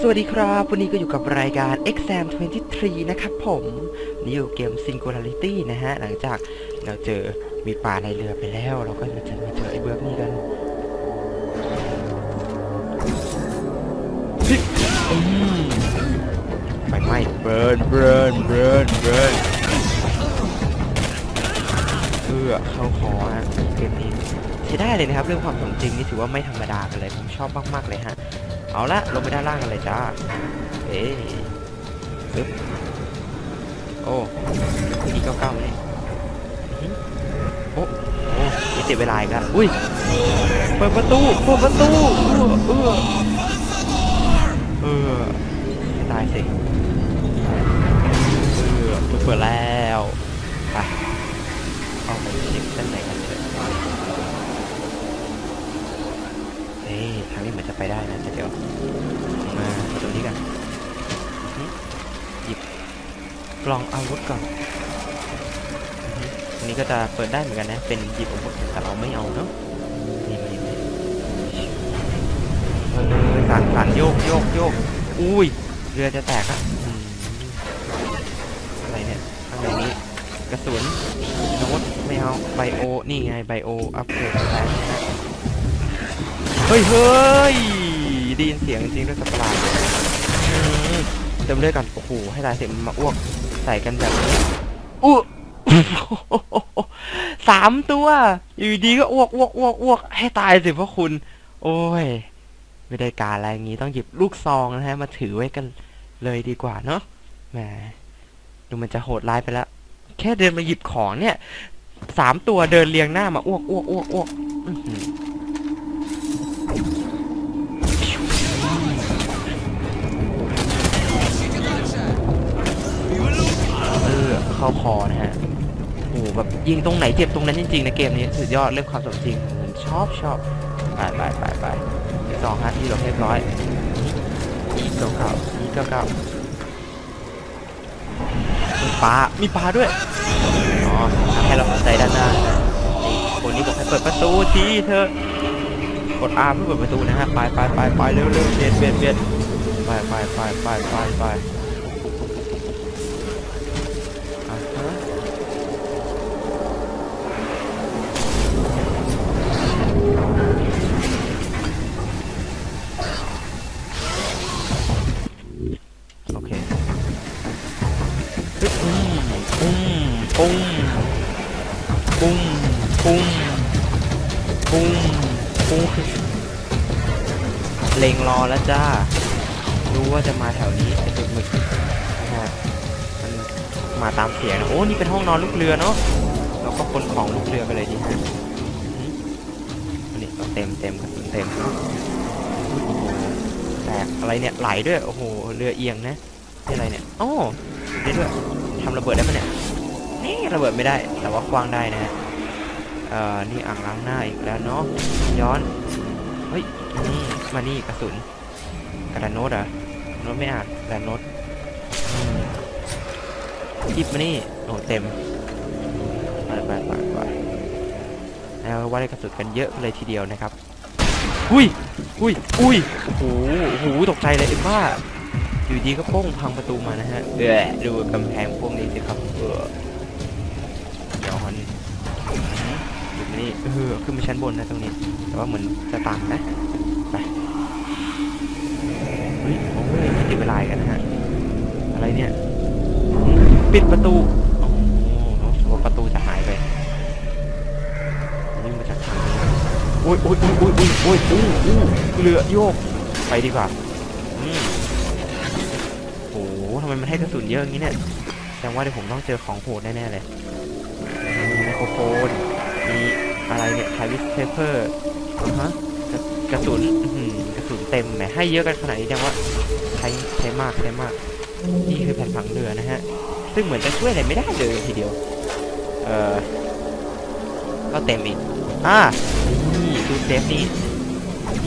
สวัสดีครับ วันนี้ก็อยู่กับรายการ Exam 23 นะครับผมนี่อยู่เกม Singularity นะฮะ หลังจากเราเจอมีปลาในเรือไปแล้ว เราก็มาเจอมาเจอไอ้เบิร์กนี่กันไฟไหม้เบิร์นเบิร์นเบิร์นเบิร์นเพื่อเข้าคอฮะเกมนี้ใช้ได้เลยนะครับ เรื่องความสมจริงนี่ถือว่าไม่ธรรมดากันเลย ผมชอบมาก ๆ เลยฮะ เอาละลงไปด้านล่างกันเลยจ้า เอ๊ะปึ๊บโอ้อีเก้าเก้าเลยอื้อหือโอ้โอ้มีเสียเวลาอีกแล้วอุ้ย เปิดประตู เปิดประตู เออเออเออไม่ตายสิเออเปิดแล้วไปเอาไปเช็คด้านในกันเถอะเฮ้ยทางนี้เหมือนจะไปได้นะแต่เดี๋ยว มาตรงนี้กันอื้อหือหยิบ กล่องอาวุธก่อนอันนี้ก็จะเปิดได้เหมือนกันนะ เป็นหยิบอาวุธแต่เราไม่เอาเนาะนี่มานี่มาเออสั่นสั่นโยกโยกโยกอุ้ย เรือจะแตกอะอะไรเนี่ยข้างในนี้กระสุนโน้ตไม่เอาไบโอ นี่ไงไบโอ อัพเกรดแล้วนะเฮ้ยเฮ้ยได้ยินเสียงจริงด้วยสัตว์ประหลาดเติมเลือดก่อนโอ้โหให้ตายเสียงมันมาอ้วก ใส่กันแบบนี้อู้สามตัว อยู่ดีก็อ้วกอ้วกอ้วกอ้วกให้ตายสิพวกคุณ โอ้ย ไม่ได้การอะไรอย่างงี้ต้องหยิบลูกซองนะฮะ มาถือไว้กันเลยดีกว่าเนาะแหมดูมันจะโหดร้ายไปแล้ว แค่เดินมาหยิบของเนี่ยสามตัวเดินเรียงหน้ามาอ้วกอ้วกอ้วกอ้วก เข้าคอนะฮะโอ้โหแบบยิงตรงไหนเจ็บตรงนั้นจริงๆนะเกมนี้สุดยอดเรื่องความสมจริงผมชอบชอบไปไปไปไปสองฮะที่เราเรียบร้อยอีเก้าเก้าอีเก้าเก้ามีปลามีปลาด้วยอ๋อทำให้เราสนใจด้านหน้านะคนนี้บอกให้เปิดประตูทีเธอกด R เพื่อเปิดประตูนะฮะไปไปไปไปเร็วเร็วเบียดเบียดเบียดไปไปไปไปไปไป เลงรอแล้วจ้า รู้ว่าจะมาแถวนี้ไอ้ตึกหมึกนะฮะมันมาตามเสียงนะโอ้นี่เป็นห้องนอนลูกเรือเนาะเราก็ขนของลูกเรือไปเลยดีฮะอื้อหือนี่ก็เต็มเต็มกระสุนเต็มแตกอะไรเนี่ยไหลด้วยโอ้โหเรือเอียงนะนี่อะไรเนี่ยโอ้นี่ด้วยทำระเบิดได้ปะเนี่ยนี่ระเบิดไม่ได้ แต่ว่าคว้างได้นะฮะเอ่อนี่อ่างล้างหน้าอีกแล้วเนาะย้อนเฮ้ยนี่ มานี่กระสุนกระดานโน้ตเหรอะโน้ตไม่อ่านกระดานโน้ตอืมหยิบมานี่โอ้เต็มไปไปไปไปแล้วว่าได้กระสุนกันเยอะเลยทีเดียวนะครับอุ้ยอุ้ยอุ้ยโอ้โหโอ้โหตกใจเลยไอ้บ้าอยู่ดีก็โป้งพังประตูมานะฮะเออดูกำแพงพวกนี้สิครับเออย้อนหยิบมานี่เออขึ้นมาชั้นบนนะตรงนี้ แต่ว่าเหมือนจะต่างนะ เนี่ย ปิดประตู โอ้โหว่าประตูจะหายไปวิ่งมาจากทางนี้โอ้ยโอ้ยโอ้ยโอ้ยโอ้ยโอ้ยอู้อู้เรือโยก ไปดีกว่าอืมโอ้โหทำไมมันให้กระสุนเยอะอย่างนี้เนี่ยแสดงว่าเดี๋ยวผมต้องเจอของโหดแน่ๆเลยมีไมโครโฟน มีอะไรเนี่ยไทวิสเทเปอร์อ่าฮะกระกระสุนอื้อหือกระสุนเต็มแหมให้เยอะกันขนาดนี้แสดงว่าใช้ใช้มากใช้มาก นี่คือแผ่นผังเรือนะฮะ ซึ่งเหมือนจะช่วยอะไรไม่ได้เลยทีเดียว เอ่อก็เต็มอีก อ่า นี่ดูเซฟนี้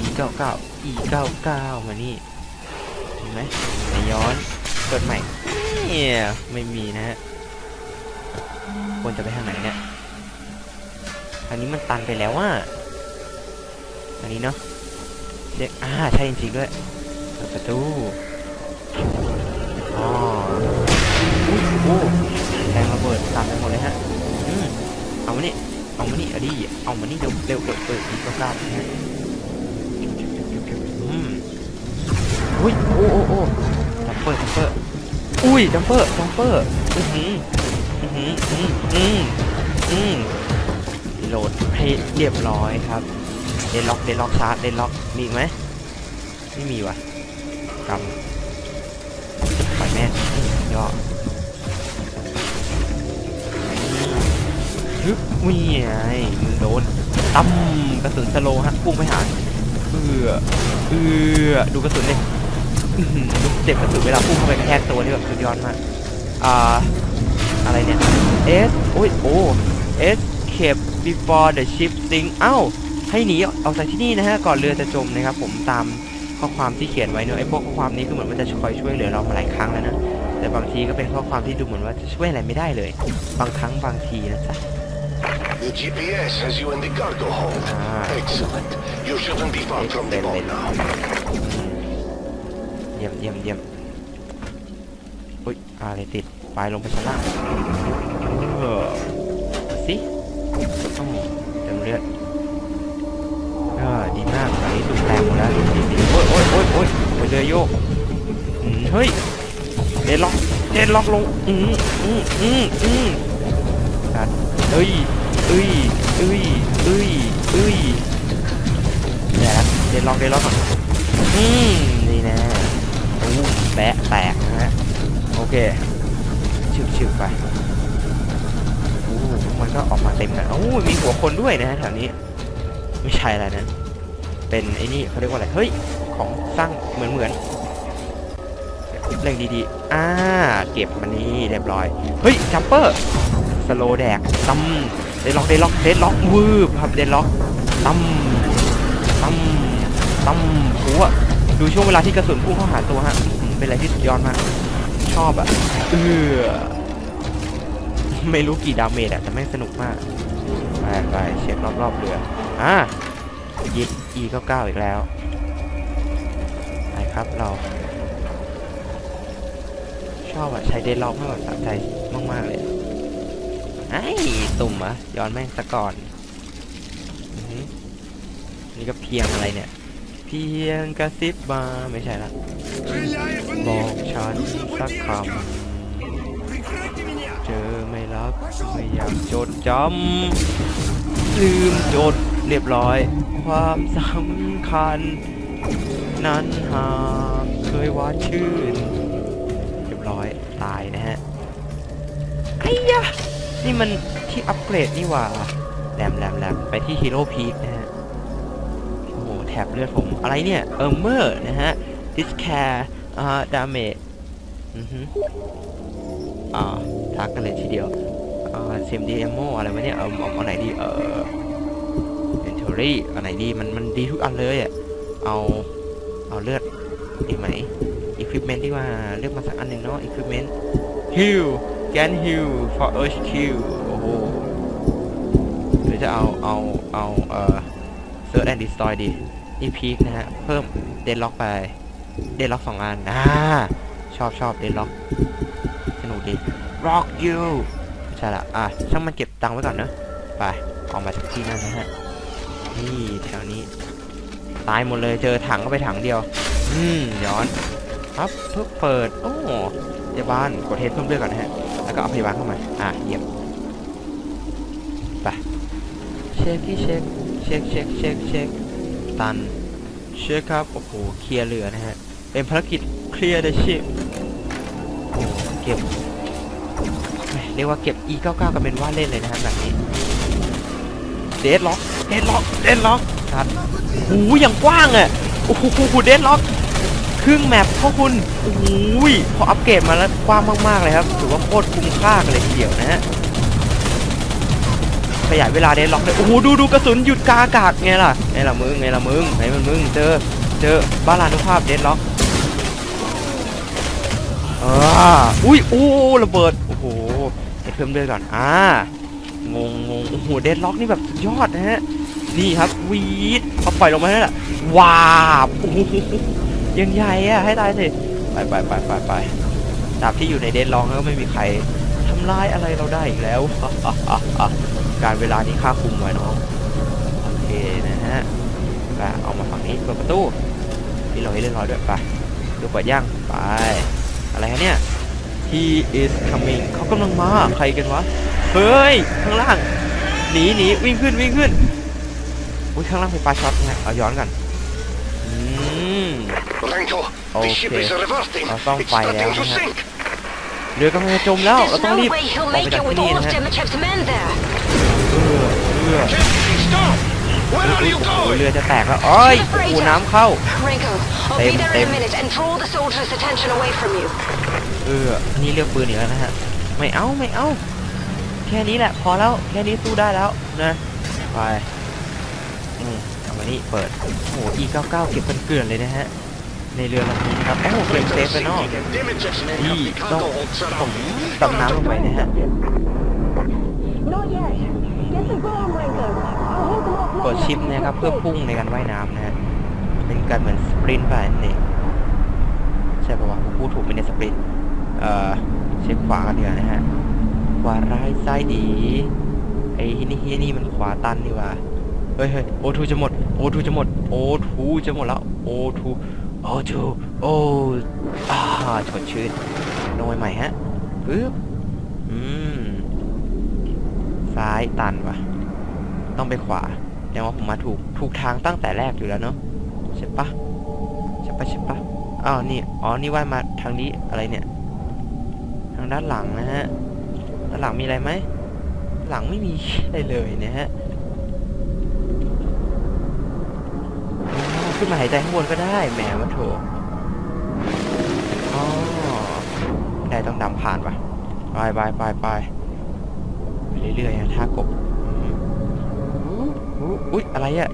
e เก้าเก้า e เก้าเก้ามานี่เห็นไหมไย้อนเปิดใหม่เนี่ยไม่มีนะฮะ ควรจะไปทางไหนเนี่ยอันนี้มันตันไปแล้วอะอันนี้เนาะเช็คอ่าใช่จริงๆด้วยเปิดประตู อ๋ออุ้ยโอ้แรงระเบิดตามไปหมดเลยฮะอืมเอามานี่เอามานี่เอาดิเอามานี่เร็วเร็วเร็วเปิดอีกรอบๆนะฮะอืมอุ้ยโอ้โอ้โอ้จัมเปอร์จัมเปอร์อุ้ยจัมเปอร์จัมเปอร์อือหืออือหืออืมอืมอืมรีโหลดให้เรียบร้อยครับเดนล็อกเดนล็อกชาร์จเดนล็อกมีไหมไม่มีว่ะกำ แม่งย่อฮึบวิ่งไงมึงโดนตั้มกระสุนสโลฮะพุ่งไปหาเอือเอือดูกระสุนดิอื้อหือดูเจ็บกระสุนเวลาพุ่งเข้าไปกระแทกตัวนี่แบบสุดยอดมากอ่าอะไรเนี่ย S โอ้ยโอ้ Escape before the ship sink เอ้าให้หนีออกจากที่นี่นะฮะก่อนเรือจะจมนะครับผมตาม ข้อความที่เขียนไว้เนอะไอ้พวกข้อความนี้ก็เหมือนว่าจะคอยช่วยเหลือเรามาหลายครั้งแล้วนะแต่บางทีก็เป็นข้อความที่ดูเหมือนว่าจะช่วยอะไรไม่ได้เลย บางครั้งบางทีนะจ๊ะ The GPS has you in the cargo hold. Ah. Excellent. You shouldn't be far from the boat now. เยี่ยมเยี่ยมเยี่ยมอุ้ยอะไรติดปลายลงไปชั้นล่างเออดูสิต้องเต็มเลือดเออดีมากตอนนี้ดูแตกหมดแล้ว เรือโยกเฮ้ยเดนล็อกเดนล็อกลงอืมอืมอืมอืมตัดเอ้ยเอ้ยเอ้ยเอ้ยเอ้ยแดดเดนล็อกเดนล็อกก่อนอืมนี่แน่อู้แปะแตกนะฮะโอเคชึบชึบไปโอ้มันก็ออกมาเต็มนะโอ้มีหัวคนด้วยนะฮะแถวนี้ ไม่ใช่อะไรนะ เป็นไอ้นี่เขาเรียกว่าอะไร เฮ้ย ของสร้าง เหมือนเหมือนเร่งดีๆ อ่า เก็บมันนี่เรียบร้อย เฮ้ย จัมเปอร์ สโลแดกตั้มเดล็อกเดล็อกเดล็อกวืบครับเดล็อกตั้มตั้มตั้มโอ้โหดูช่วงเวลาที่กระสุนพุ่งเข้าหาตัวฮะ เป็นอะไรที่สุดยอดมาก ชอบอะเออ ไม่รู้กี่ดาเมจอะแต่แม่สนุกมาก ไปไปเช็ครอบๆเรือ อะยิบ E 99 อีกแล้ว ครับเรา ชอบอะใช้เดนล็อกมากแบบสะใจมากๆเลยไอ้ตุ่มอะย้อนแม่งซะก่อนนี่ก็เพียงอะไรเนี่ย เพียงกระซิบมาไม่ใช่ละบอกฉันสักคำเจอไม่รักไม่อยากจดจำลืมจดเรียบร้อย ความสำคัญ นั้นหากเคยหวานชื่นเรียบร้อยตายนะฮะไอ้ยะนี่มันที่อัปเกรดนี่หว่าแหลมแหลมแหลมไปที่ฮีโร่พีคนะฮะโอ้โหแถบเลือดผมอะไรเนี่ยเออเมอร์นะฮะดิสแคร์อ่าดาเมจอือฮึอ่าทักกันเลยทีเดียวอ่าเซมดีเอโมอะไรวะเนี่ยเอาเอาเอาไหนดีเออเอนเทอรี่อันไหนดีมันมันดีทุกอันเลยอะเอา เอาเลือดดีไหมอุปกรณ์ดีกว่าเลือกมาสักอันหนึ่งเนาะอุปกรณ์ heal can heal for urge kill โอ้โหหรือจะเอาเอาเอาเอ่อ search and destroy ดีนี่พีคนะฮะ เพิ่มเดนล็อกไป เดนล็อกสองอันอ่าชอบชอบเดนล็อกสนุกดี rock you ใช่ละอะช่างมันเก็บตังค์ไว้ก่อนเนอะไป ออกมาจากที่นั่นนะฮะ นี่แถวนี้ ตายหมดเลยเจอถังก็ไปถังเดียว อืมย้อนครับเพิ่งเปิดโอ้พยาบาลกดเทสเพิ่มเลือดก่อนนะฮะแล้วก็เอาพยาบาลเข้ามาอะเยี่ยมไปเช็คที่เช็คเช็คเช็คเช็คเช็คตันเช็คครับโอ้โหเคลียร์เรือนะฮะเป็นภารกิจเคลียร์เดชิโอ้เก็บเรียกว่าเก็บ E 99กันเป็นว่าเล่นเลยนะฮะแบบนี้เดดล็อกเดดล็อกเดดล็อก ชัดหูอย่างกว้างอะโอ้โหเดดล็อกครึ่งแมปพ่อคุณโอ้โหพออัปเกรดมาแล้วกว้างมากๆเลยครับถือว่าโคตรคุ้มค่ากันเลยทีเดียวนะฮะขยายเวลาเดดล็อกเลยโอ้โหดูดูกระสุนหยุดกางอากาศไงล่ะไงล่ะมึงไงล่ะมึงไงมันมึงเจอเจอบ้าลานุภาพเดดล็อกอ่าอุ้ยโอ้ระเบิดโอ้โหเพิ่มเลือดก่อนอ่างงงงโอ้โหเดดล็อกนี่แบบสุดยอดนะฮะ นี่ครับวีดพอปล่อยลงมาแล้วล่ะว้าบยังใหญ่อะให้ตายสิไปไปไปไปไปตราบที่อยู่ในเดนลองก็ไม่มีใครทำร้ายอะไรเราได้อีกแล้ว การเวลานี้ค่าคุมไว้น้องโอเคนะฮะไปเอามาฝั่งนี้เปิดประตูพี่เราให้เรียบร้อยด้วยไปดูเปิดย่างไปอะไรฮะเนี่ย he is coming เขากำลังมาใครกันวะ เฮ้ย ข้างล่าง หนีหนีวิ่งขึ้นวิ่งขึ้น อุ้ยข้างล่างไฟฟ้าช็อตนะเอาย้อนกันอืม Renko, the ship Okay. is reversing. I'll find It's fire starting to now, sink. เรือกำลังจะจมแล้วเรา There's ต้อง no รีบ way อ he'll อกไป make จาก it with ที่นี่ all นะ of ฮะ Demachev's men there. เรือเรือ Captain, stop! Where are you โอ้ย going? เรือจะแตกแล้วโอ้ยโอ้น้ำเข้า Renko, I'll Tem- be there in tem- a minute and draw the soldiers' attention away from you. เอออันนี้เลือกปืนอีกแล้วนะฮะไม่เอาไม่เอาแค่นี้แหละพอแล้วแค่นี้สู้ได้แล้วนะไป อืมเอามานี่เปิด โอ้โห E99 เก็บกันเกลื่อนเลยนะฮะ ในเรือลำนี้นะครับ โอ้โหเก็บเซฟไปนาะ Sinking and Demachev's men have Đi, the cargo đâu? hold ผมดำน้ำลงไปนะฮะ กดชิปนะครับ เพื่อพุ่งในการว่ายน้ำนะฮะ เป็นการเหมือนสปรินต์ไปนั่ใช่ปะวะผมพูดถูกไหมเนี่ยสปรินต์เอ่อเช็คขวากันดีกว่านะฮะขวาร้ายซ้ายดีไอ้นี่เฮียนี่มันขวาตันนี่ว่า เฮ้ยเฮ้ยโอทูจะหมดโอทูจะหมดโอทูจะหมดแล้วโอทูโอทูโออ่าชดชื่นลงไปใหม่ฮะปึ๊บอืมซ้ายตันวะต้องไปขวาแสดงว่าผมมาถูกถูกทางตั้งแต่แรกอยู่แล้วเนาะใช่ปะใช่ปะใช่ปะอ้าวนี่อ๋อนี่ว่ายมาทางนี้อะไรเนี่ย ทางด้านหลังนะฮะด้านหลังมีอะไรไหมหลังไม่มีอะไรเลยนะฮะอ๋อ ขึ้นมาหายใจข้างบนก็ได้แหมมาโถอ๋อไม่ได้ต้องดำผ่านปะไปไปไปไปไปเรื่อยๆนะท่ากบอุ๊ยอุ๊ยอะไรอะ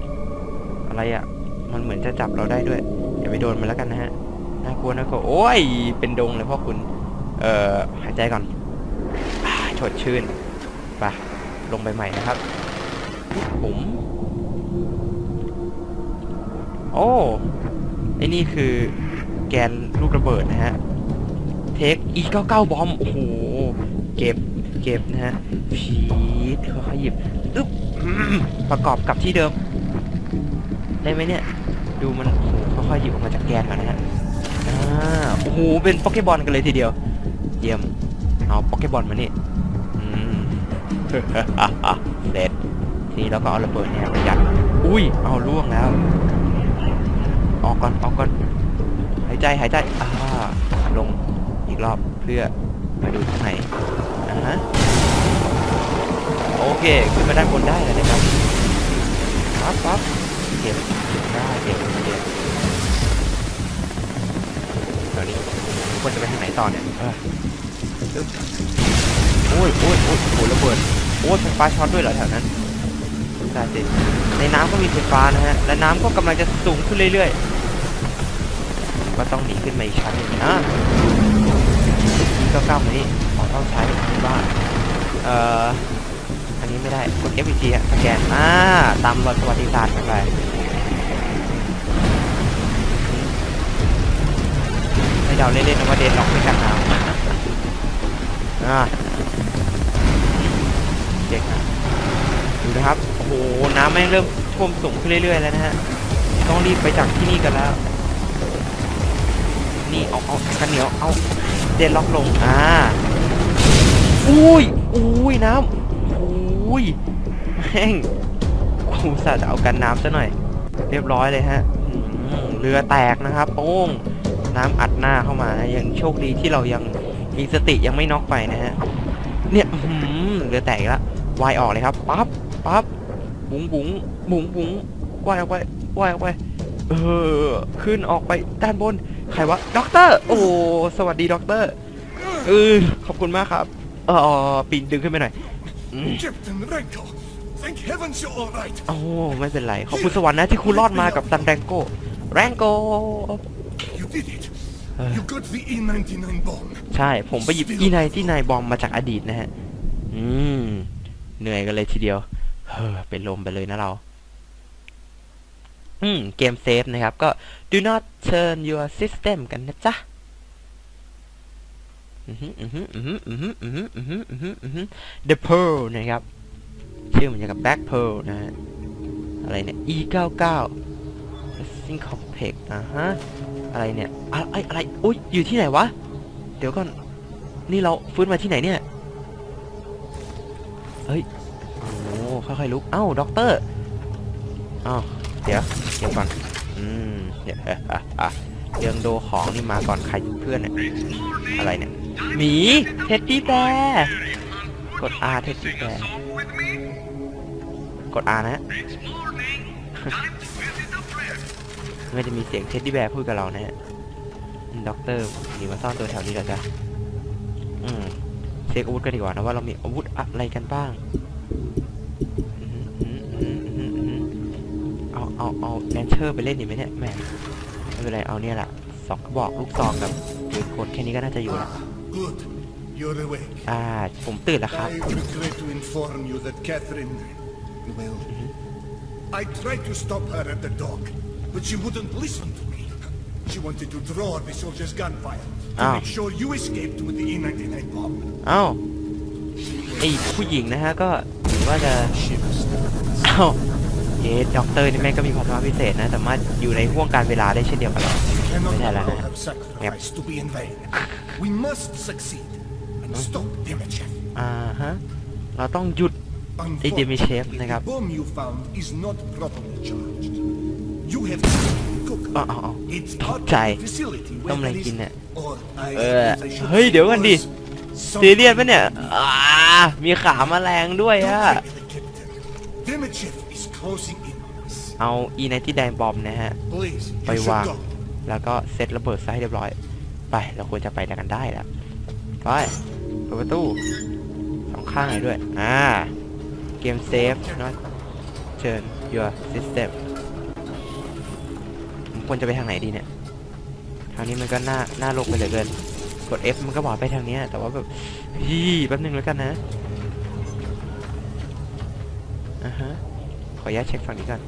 อะไรอะมันเหมือนจะจับเราได้ด้วย อย่าไปโดนมันแล้วกันนะฮะน่ากลัวน่ากลัวโอ้ย เป็นดงเลยพ่อคุณ เอ่อหายใจก่อนอชดชื่นไปลงไปใหม่นะครับ ผม โอ้ไอ้นี่คือแกนลูกระเบิดนะฮะ เทค E99 บอม โอ้โห เก็บ เก็บนะฮะพีดค่อยๆหยิบอึ๊บประกอบกับที่เดิม ได้ไหมเนี่ย ดูมันโอ้โหค่อยๆหยิบออกมาจากแกนก่อนนะฮะอ่าโอ้โห เป็นโปเกบอลกันเลยทีเดียว เยี่ยม เอาโปเกบอลมานี่เสร็จ ทีนี้เราก็เอาระเบิดเนี่ยปยัด อุ้ย เอาล่วงแล้ว ออกก่อนออกก่อนหายใจหายใจอ่าลงอีกรอบเพื่อมาดูข้างในอ่าฮะโอเคขึ้นมาด้านบนได้แล้วนะครับปั๊บปั๊บเก็บเก็บได้เก็บเก็บตอนนี้ควรจะไปทางไหนต่อเนี่ยเออปึ๊บโอ้ยโอ้ยโอ้ยโอ้ยระเบิดโอ้ยไฟฟ้าช็อตด้วยเหรอแถวนั้น ได้สิในน้ำก็มีไฟฟ้านะฮะ และน้ำก็กำลังจะสูงขึ้นเรื่อยๆ ก็ต้องหนีขึ้นมาอีกชั้นหนึงนะนี่ก็ก้าวมานี่ขอต้องใช้บ้านเอ่อ อันนี้ไม่ได้ กด F อีกทีอะสแกน อ่า ตามรอยประวัติศาสตร์กันไปให้เดาเล่นๆนะว่าเดนล็อกไม่กันน้ำอ่าเจ๊กนะ ดูนะครับ โอ้โห น้ำแม่งเริ่มท่วมสูงขึ้นเรื่อยๆแล้วนะฮะ ต้องรีบไปจากที่นี่กันแล้ว นี่เอาเอากันเหนียว เอาเดนล็อกลง อ่า อุ้ย อุ้ยน้ำอุ้ยแม่งกูสาจะเอากันน้ำซะหน่อย เรียบร้อยเลยฮะเรือแตกนะครับ โป้ง น้ำอัดหน้าเข้ามานะยังโชคดีที่เรายังมีสติยังไม่น็อกไปนะฮะ เนี่ยเรือแตกอีกแล้ววายออกเลยครับปั๊บ ปั๊บบุ๋งบุ๋งบุ๋งบุ๋งว่ายออกไปว่ายออกไปเออขึ้นออกไปด้านบนใครวะด็อกเตอร์โอ้สวัสดีด็อกเตอร์เออขอบคุณมากครับเออปีนดึงขึ้นไปหน่อยอืม Captain Renko, thank heavens you're all right. โอ้ไม่เป็นไร ขอบคุณสวรรค์นะที่คุณรอดมากับตันแรงโก้แรงโก้ You did it. Uh. You got the E99 bomb. ใช่ผมไปหยิบอีไนที่นายบอมมาจากอดีตนะฮะ อืม เหนื่อยกันเลยทีเดียว เฮ้อเป็นลมไปเลยนะเรา อืม เกมเซฟนะครับ ก็ do not turn your system กันนะจ๊ะเดอะเพลนะครับ ชื่อเหมือนกับแบ็กเพลนะฮะ อะไรเนี่ย e 9 9 pressing complex อะฮะ อะไรเนี่ย อะไรอะไรอุ้ยอยู่ที่ไหนวะ เดี๋ยวก่อน นี่เราฟื้นมาที่ไหนเนี่ย เฮ้ย ค่อยๆลุก เอ้าด็อกเตอร์อ้าวเดี๋ยวเดี๋ยวก่อน อืมเดี๋ยวอะเรื่องโดของนี่มาก่อนใครเพื่อนเนี่ย อะไรเนี่ย หมี เท็ดดี้แบร์กด R เท็ดดี้แบร์กด R นะฮะมันจะมีเสียงเท็ดดี้แบร์พูดกับเรานะฮะด็อกเตอร์หนีมาซ่อนตัวแถวนี้แล้วจ้ะอืมเช็คอาวุธกันดีกว่านะว่าเรามีอาวุธอะไรกันบ้าง เอาเอาเอาแลนเชอร์ไปเล่นดีไหมเนี่ยแหม่ไม่เป็นไรเอาเนี่ยแหละสองกระบอกลูกซองกับปืนกลแค่นี้ก็น่าจะอยู่แล้ว Good. You're awake. อ่า ผมตื่นแล้วครับ I regret to inform you that Catherine... Well... I tried to stop her at the dock, but she wouldn't listen to me. She wanted to draw the soldier's gunfire to Ah. make sure you escaped with the E-99 bomb. เอ้าไอผู้หญิงนะฮะก็ถือว่าจะ She must เอ้า เอ๊ะด็อกเตอร์นี่แม่งก็มีความสามารถพิเศษนะ สามารถอยู่ในห่วงการเวลาได้เช่นเดียวกันหรอ cannot ไม่ได้แล้ว allow นะฮะ her sacrifice to be in vain. We must succeed and stop Dimichev. อ่าฮะ เราต้องหยุด Hey, Dimichev, Unfortunately, nigga. the bomb you found is not properly charged. You have to cook. อ๋ออ๋ออ๋อ It's ต part ก of ใจ the facility ต้ม where อะไร there กิน is เนี่ย or I เออ as I should เฮ้ย say เดี๋ยวกันดิ was ซีเรียสปะเนี่ยอ่ามีขาแมลงด้วย Don't อะ worry, Captain. Dimichev is closing in on us. เอาอีไนที่แดงบอมนะฮะ Please, ไป you วาง should go. แล้วก็เซตระเบิดซะให้เรียบร้อย ไป เราควรจะไปกันได้แล้ว ไปเปิดประตูสองข้างเลยด้วย อ่า เกมเซฟ not turn your system ผมควรจะไปทางไหนดีเนี่ย ทางนี้มันก็น่าน่าลงไปเหลือเกิน กด F มันก็บอกไปทางเนี้ยแต่ว่าแบบพี่แป๊บนึงแล้วกันนะอ่าฮะ ขออนุญาตเช็คฝั่งนี้ก่อน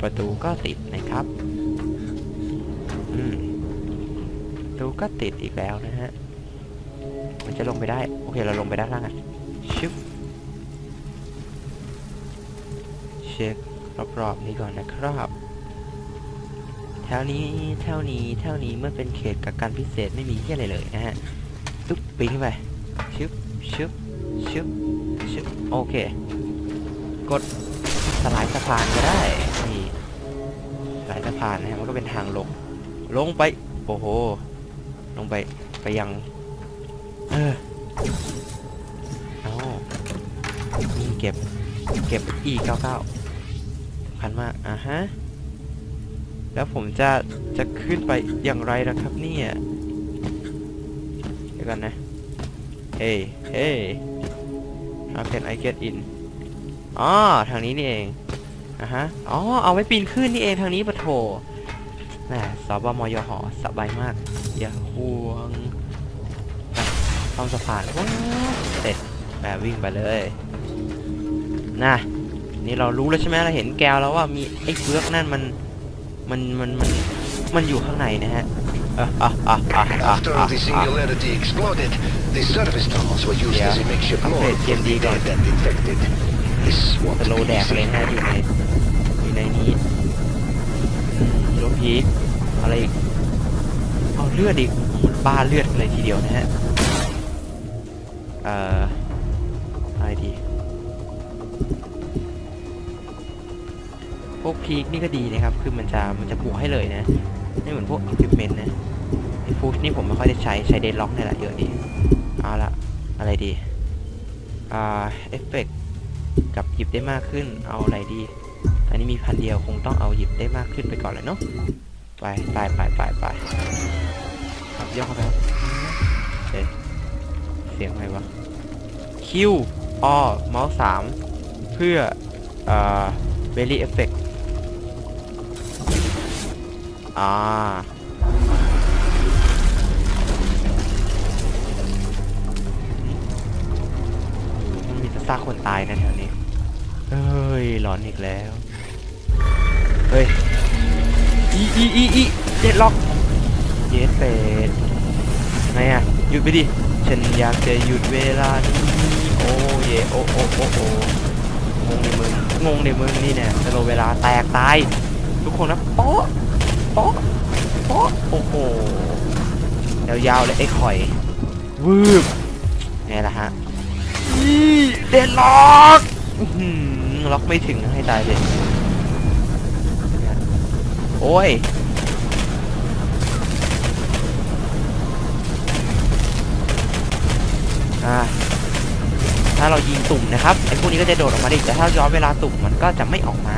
ประตูก็ติดนะครับ อืมประตูก็ติดอีกแล้วนะฮะ มันจะลงไปได้ โอเค เราลงไปด้านล่างกันชึบเช็ครอบๆนี้ก่อนนะครับแถวนี้แถวนี้แถวนี้เมื่อเป็นเขตกักกันพิเศษไม่มีที่อะไรเลยนะฮะ ตุ๊บปีนขึ้นไปชึบชึบชึบชึบโอเค กด ลายสะพานก็ได้นี่สลายสะพานนะฮะมันก็เป็นทางลง ลงไป โอ้โห ลงไปไปยัง เออเอานี่เก็บ เก็บอีเก้าเก้าสำคัญมากอะฮะ แล้วผมจะจะขึ้นไปอย่างไรนะครับเนี่ยเดี๋ยวกันนะ เฮ้เฮ้ how can I get in อ๋อทางนี้นี่เองอะฮะอ๋อเอาไว้ปีนขึ้นนี่เองทางนี้ปะโถแหมสบมยหสบายมาก อย่าห่วงอะต้องสะพานว้าวเสร็จแหมวิ่งไปเลยนะนี่เรารู้แล้วใช่ไหมเราเห็นแก้วแล้วว่ามีไอ้เฟือกนั่นมันมันมันมันมันอยู่ข้างในนะฮะอะอะอะอะอะ After อะ the อะ singularity exploded, the service tunnels were used Yeah. as a makeshift Okay, morgue for the TMD dead and infected. This สโลแดกเลยนะอยู่ในอยู่ในนี้โลพีอะไรอีกเอาเลือดอีกบ้าเลือดเลยทีเดียวนะฮะเอ่ออะไรดีพวกพีคนี่ก็ดีนะครับ คือมันจะมันจะบวกให้เลยนะไม่เหมือนพวกอิควิปเมนต์นะไอฟูชนี่ผมไม่ค่อยได้ใช้ใช้เดนล็อกนี่แหละเยอะดีเอาละอะไรดีอ่าเอฟเฟก กับหยิบได้มากขึ้นเอาอะไรดี อันนี้มีพันเดียวคงต้องเอาหยิบได้มากขึ้นไปก่อนเลยเนาะไปไปไปไปไปครับย่อเข้าไปครับเอ๊ะเสียงอะไรวะคิวออเมาส์สามเพื่อเอ่าเบลลี่เอฟเฟกอ่า ซากคนตายนะแถวนี้ เฮ้ยหลอนอีกแล้ว เฮ้ย อีอีอีเด็ดล็อก เยสเป็ดไงอะ หยุดไปดิ ฉันอยากจะหยุดเวลานี้ โอ้เยโอโอโอโองงในมึงงงในมึงนี่เนี่ยสโลว์เวลาแตกตาย ทุกคนนะโป๊ะโป๊ะโป๊ะโอ้โหยาวๆเลยไอ้ข่อยวืบไงล่ะฮะอี เดนล็อกล็อกไม่ถึงให้ตายเลยโอ้ยถ้าเรายิงตุ่มนะครับไอ้พวกนี้ก็จะโดดออกมาดิแต่ถ้าย้อนเวลาตุ่มมันก็จะไม่ออกมา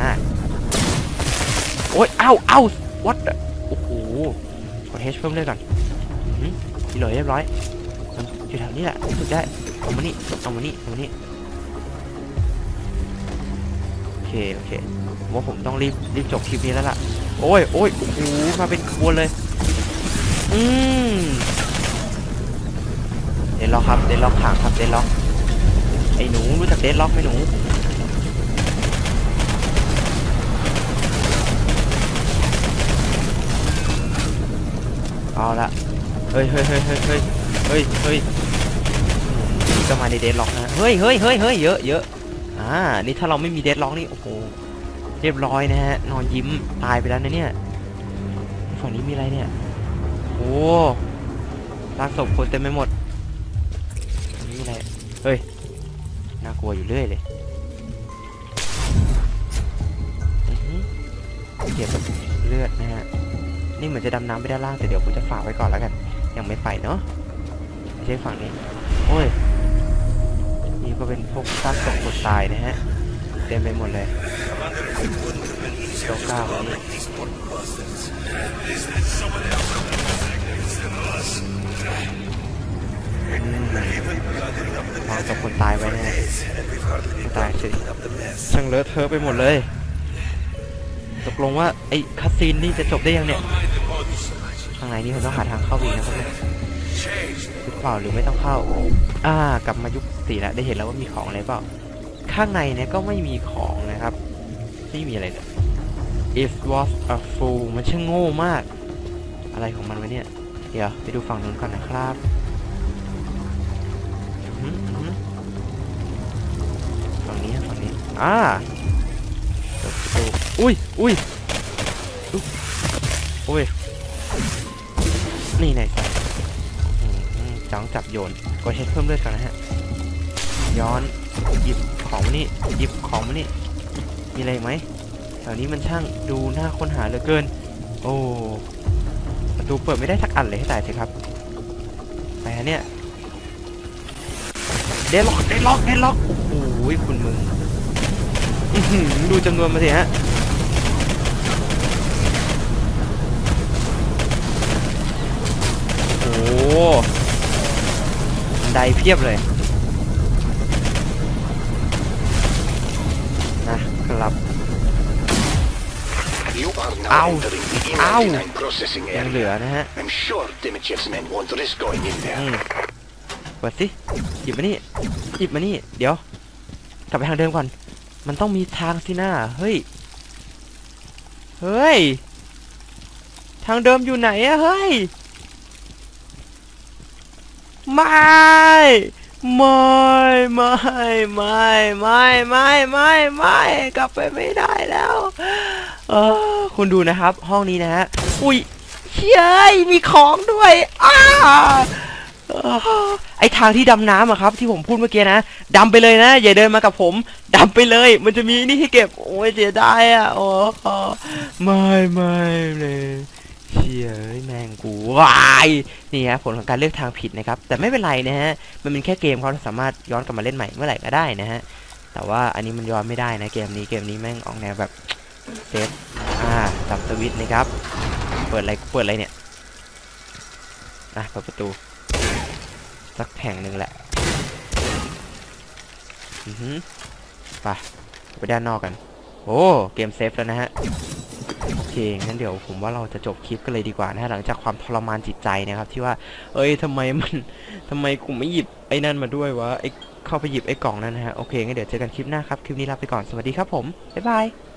โอ้ยเอ้าเอ้า what the โอ้โหกด H เพิ่มเลยก่อนทีเหลือเรียบร้อย มันอยู่แถวนี้แหละรู้สึกได้ เอามานี่เอามานี่เอามานี่โอเคโอเคว่าผมต้องรีบรีบจบคลิปนี้แล้วล่ะ โอ้ยโอ้ยโอ้โหมาเป็นขบวนเลย อืมเดนล็อกครับเดนล็อกขางครับเดนล็อกไอ้หนูรู้จักเดนล็อกไหมหนูเอาละเฮ้ยเฮ้ยเฮ้ยเฮ้ยเฮ้ยเฮ้ย ก็มาในเดนล็อกนะเฮ้ยเฮ้ยเฮ้ยเฮ้ยเยอะเยอะอ่านี่ถ้าเราไม่มีเดนล็อกนี่โอ้โหเรียบร้อยนะฮะนอนยิ้มตายไปแล้วนะเนี่ยฝั่งนี้มีอะไรเนี่ยโอ้ลากศพคนเต็มไปหมดอันนี้อะไรเฮ้ยน่ากลัวอยู่เรื่อยเลยอื้อหือเก็บเลือดนะฮะนี่เหมือนจะดำน้ำไปด้านล่างแต่เดี๋ยวผมจะฝากไว้ก่อนแล้วกัน ยังไม่ไปเนาะไม่ใช่ฝั่งนี้ โอ้ย ก็เป็นพวกซากศพคนตายนะฮะ เต็มไปหมดเลยโตก้าวันนี้อืมวางศพคนตายไว้นะฮะไม่ตายสิช่างเลอะเทอะไปหมดเลย ตกลงว่าไอ้คัสซีนนี่จะจบได้ยังเนี่ยข้างในนี่ผมต้องหาทางเข้าอีกนะครับ เปล่าหรือไม่ต้องเข้า อ่ากลับมายุคปกติแล้วได้เห็นแล้วว่ามีของอะไรเปล่า ข้างในเนี่ยก็ไม่มีของนะครับ ไม่มีอะไรเลย it was a fool มันช่างโง่มาก อะไรของมันวะเนี่ย เดี๋ยวไปดูฝั่งนู้นก่อนนะครับฝั่งนี้ฝั่งนี้ อ่าอุ้ยอุ้ยอุ้ยนี่ไหน จ้องจับโยนกดเฮดเพิ่มเลือดก่อนนะฮะ ย้อน หยิบของมานี่ หยิบของมานี่ มีอะไรไหม แถวนี้มันช่างดูน่าค้นหาเหลือเกิน โอ้ ประตูเปิดไม่ได้สักอันเลยให้ตายสิครับแต่เนี่ย เดล็อก เดล็อก เดล็อก โอ้โหคุณมึงดูจำนวนมาสิฮะโอ้ ไดเพียบเลยนะครับ You are now Ow. entering the Ow. Imaginine processing ยังเหลื area. อนะฮะ I'm sure Dimitrev's men won't risk going in อื there. มเปิดสิหยิบมานี่หยิบมานี่ เดี๋ยว กลับไปทางเดิมก่อน มันต้องมีทางสินะเฮ้ย เฮ้ย ทางเดิมอยู่ไหนอะเฮ้ย ไม่ไม่ไม่ไม่ไม่ไม่ไม่ไม่กลับไปไม่ได้แล้วเออคุณดูนะครับ ห้องนี้นะฮะอุ้ยเฮ้ยมีของด้วยอ้าไอทางที่ดำน้ำอะครับ ที่ผมพูดเมื่อกี้นะดำไปเลยนะ อย่าเดินมากับผมดำไปเลย มันจะมีนี่ให้เก็บ โอ้ยเสียดายอะโอ้ไม่ไม่เลย เชียเอ้ยแม่งกูวายนี่ฮะผลของการเลือกทางผิดนะครับ แต่ไม่เป็นไรนะฮะ มันเป็นแค่เกมเขาสามารถย้อนกลับมาเล่นใหม่เมื่อไหร่ก็ได้นะฮะ แต่ว่าอันนี้มันย้อนไม่ได้นะเกมนี้เกมนี้แม่งออกแนวแบบเซฟอ่าจับสวิตช์นะครับ เปิดอะไรเปิดอะไรเนี่ยอะเปิดประตู สักแห่งหนึ่งแหละอือหือไปไปด้านนอกกัน โอ้เกมเซฟแล้วนะฮะ โอเคงั้นเดี๋ยวผมว่าเราจะจบคลิปกันเลยดีกว่านะฮะหลังจากความทรมานจิตใจนะครับ ที่ว่า เอ้ยทำไมมันทำไมกูไม่หยิบไอ้นั่นมาด้วยวะไอ้เข้าไปหยิบไอ้กล่องนั่นนะฮะโอเคงั้นเดี๋ยวเจอกันคลิปหน้าครับคลิปนี้ลาไปก่อนสวัสดีครับผมบ๊ายบาย